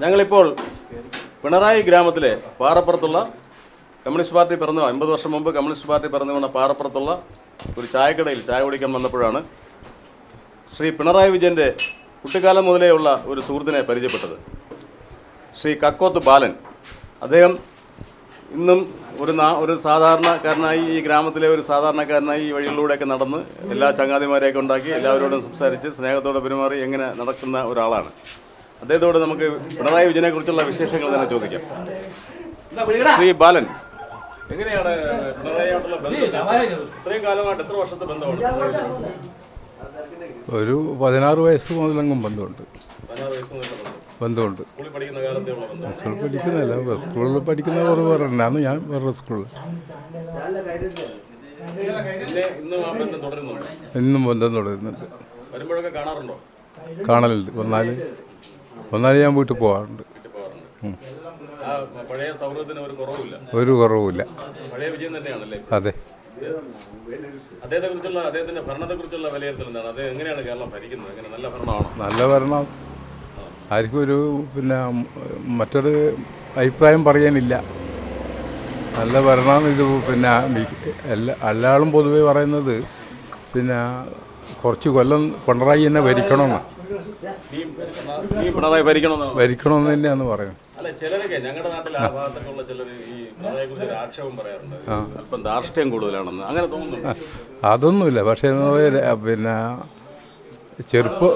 ഞങ്ങളിപ്പോൾ പിണറായി ഗ്രാമത്തിലെ പാറപ്പുറത്തുള്ള communist party പിറന്നു അമ്പത് വർഷം മുമ്പ് കമ്മ്യൂണിസ്റ്റ് പാർട്ടി പിറന്നു വന്ന പാറപ്പുറത്തുള്ള ഒരു ചായക്കടയിൽ ചായ കുടിക്കാൻ വന്നപ്പോഴാണ് ശ്രീ പിണറായി വിജയന്റെ കുട്ടിക്കാലം മുതലേ ഉള്ള ഒരു സുഹൃത്തിനെ പരിചയപ്പെട്ടത്. ശ്രീ കക്കോത്ത് ബാലൻ. അദ്ദേഹം ഇന്നും ഒരു നാ ഒരു സാധാരണക്കാരനായി ഈ ഗ്രാമത്തിലെ ഒരു സാധാരണക്കാരനായി ഈ വഴികളിലൂടെയൊക്കെ നടന്ന് എല്ലാ ചങ്ങാതിമാരെയൊക്കെ ഉണ്ടാക്കി എല്ലാവരോടും സംസാരിച്ച് സ്നേഹത്തോടെ പെരുമാറി എങ്ങനെ നടക്കുന്ന ഒരാളാണ്. അദ്ദേഹത്തോട് നമുക്ക് പിണറായി വിജയനെ കുറിച്ചുള്ള വിശേഷങ്ങൾ തന്നെ ചോദിക്കാം. ശ്രീ ബാലൻ. എങ്ങനെയാണ് പിണറായിയായിട്ടുള്ള ബന്ധം? ഇത്രയും കാലമായിട്ട് എത്ര വർഷത്തെ ബന്ധമാണ് ഒരു പതിനാറ് വയസ്സ് മുതലെങ്കും ബന്ധമുണ്ട്. ബന്ധമുണ്ട്. സ്കൂളിൽ പഠിക്കുന്ന കാലത്തെ ഉള്ള ബന്ധം സ്കൂളിൽ പഠിക്കുന്നില്ല സ്കൂളിൽ പഠിക്കുന്ന കുറവ് പറഞ്ഞാണ് ഞാൻ വേറെ സ്കൂളിൽ. ഇന്നും ബന്ധം തുടരുന്നുണ്ട്? ഇന്നും ബന്ധം തുടരുന്നുണ്ട്. വരുമ്പോഴൊക്കെ കാണാറുണ്ടോ? കാണലുണ്ട്. വന്നാൽ വന്നാൽ ഞാൻ വീട്ടിൽ പോകാറുണ്ട്. ഒരു കുറവുമില്ല. തന്നെയാണല്ലേ? അതെ. നല്ല ഭരണം. ആർക്കും ഒരു പിന്നെ മറ്റൊരു അഭിപ്രായം പറയാനില്ല. നല്ല ഭരണം ഇത് പിന്നെ എല്ലാ എല്ലാളും പൊതുവേ പറയുന്നത് പിന്നെ കുറച്ച് കൊല്ലം പിണറായി തന്നെ ഭരിക്കണമെന്ന്. നീ നീ പിണറായി ഭരിക്കണമെന്നാണ് ഭരിക്കണമെന്ന് തന്നെയാന്ന് പറയുന്നത് അല്ല ചിലരൊക്കെ ഞങ്ങളുടെ നാട്ടിൽ ആ ഭാഗത്തൊക്കെ ഉള്ള ചിലർ ഈ പിണറായി കുറിച്ച് ഒരു ആക്ഷേപം പറയാറുണ്ട്. അല്പം ധാർഷ്ട്യം കൂടുതലാണെന്ന്. അങ്ങനെ തോന്നുന്നു അതൊന്നുമില്ല. പക്ഷേ പിന്നെ ചെറുപ്പം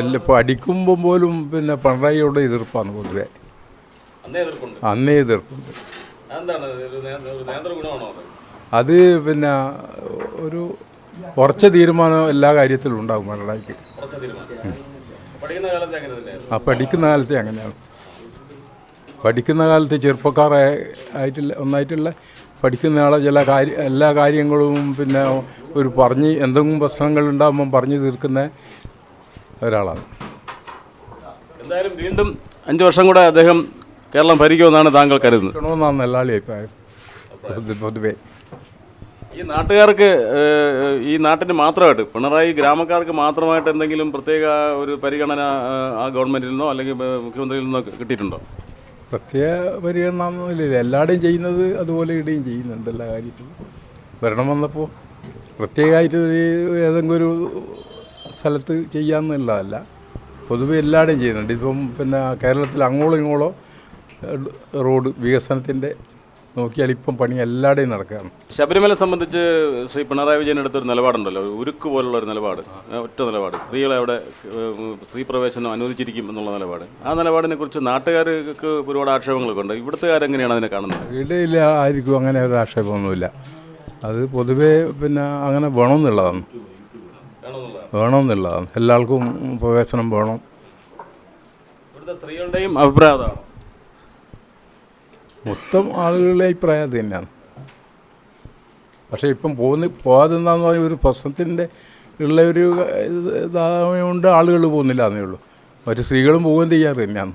എല്ലാം അടിക്കുമ്പോൾ പോലും പിന്നെ പിണറായിയോട് എതിർപ്പാണ് പൊതുവെ. അന്നേ എതിർപ്പുണ്ട്. അത്? പിന്നെ ഒരു ഉറച്ച തീരുമാനം എല്ലാ കാര്യത്തിലും ഉണ്ടാകും പിണറായിക്ക്. ആ പഠിക്കുന്ന കാലത്തെ അങ്ങനെയാണ്. പഠിക്കുന്ന കാലത്ത് ചെറുപ്പക്കാരായ ആയിട്ടുള്ള ഒന്നായിട്ടുള്ള പഠിക്കുന്ന ആളെ ചില കാര്യ എല്ലാ കാര്യങ്ങളും പിന്നെ ഒരു പറഞ്ഞ് എന്തെങ്കിലും പ്രശ്നങ്ങൾ ഉണ്ടാകുമ്പം പറഞ്ഞു തീർക്കുന്ന ഒരാളാണ്. എന്തായാലും വീണ്ടും അഞ്ച് വർഷം കൂടെ അദ്ദേഹം കേരളം ഭരിക്കുമെന്നാണ് താങ്കൾ കരുതുന്നത്. എല്ലാവരും അഭിപ്രായം. പൊതു- പൊതുവേ. ഈ നാട്ടുകാർക്ക് ഈ നാട്ടിന് മാത്രമായിട്ട് പിണറായി ഗ്രാമക്കാർക്ക് മാത്രമായിട്ട് എന്തെങ്കിലും പ്രത്യേക ഒരു പരിഗണന ആ ഗവൺമെന്റിൽ നിന്നോ അല്ലെങ്കിൽ മുഖ്യമന്ത്രിയിൽ നിന്നോ കിട്ടിയിട്ടുണ്ടോ? പ്രത്യേക പരിഗണന എല്ലാവരുടെയും ചെയ്യുന്നത് അതുപോലെ ഇവിടെയും ചെയ്യുന്നുണ്ട് എല്ലാ കാര്യത്തിലും. ഭരണം വന്നപ്പോൾ പ്രത്യേകമായിട്ട് ഒരു ഏതെങ്കിലും ഒരു സ്ഥലത്ത് ചെയ്യാമെന്നുള്ളതല്ല പൊതുവെ എല്ലാവരുടെയും ചെയ്യുന്നുണ്ട്. ഇപ്പം പിന്നെ കേരളത്തിൽ അങ്ങോളം ഇങ്ങോളം റോഡ് വികസനത്തിന്റെ നോക്കിയാൽ ഇപ്പം പണി എല്ലാവരുടെയും നടക്കുകയാണ്. ശബരിമല സംബന്ധിച്ച് ശ്രീ പിണറായി വിജയൻ എടുത്തൊരു നിലപാടുണ്ടല്ലോ. ഉരുക്ക് പോലുള്ള ഒരു നിലപാട് ഒറ്റ നിലപാട്. സ്ത്രീകളെ അവിടെ സ്ത്രീ പ്രവേശനം അനുവദിച്ചിരിക്കും എന്നുള്ള നിലപാട്. ആ നിലപാടിനെ കുറിച്ച് നാട്ടുകാർക്ക് ഒരുപാട് ആക്ഷേപങ്ങളൊക്കെ ഉണ്ട്. ഇവിടുത്തുകാരെങ്ങനെയാണ് അതിനെ കാണുന്നത്? ഇടയില്ല ആയിരിക്കും അങ്ങനെ ഒരു ആക്ഷേപമൊന്നുമില്ല. അത് പൊതുവേ പിന്നെ അങ്ങനെ വേണമെന്നുള്ളതാണ്. വേണമെന്നുള്ളതാണ്. എല്ലാവർക്കും പ്രവേശനം വേണം. ഇവിടുത്തെ സ്ത്രീകളുടെയും അഭിപ്രായം അതാണ്. മൊത്തം ആളുകളുടെ അഭിപ്രായം അത് തന്നെയാണ്. പക്ഷേ ഇപ്പം പോകുന്ന പോകാതെന്താന്ന് പറഞ്ഞാൽ ഒരു പ്രശ്നത്തിന്റെ ഉള്ള ഒരു ഇതായതുകൊണ്ട് ആളുകൾ പോകുന്നില്ല എന്നേ ഉള്ളൂ. മറ്റു സ്ത്രീകളും പോവുകയും ചെയ്യാറ് തന്നെയാണ്.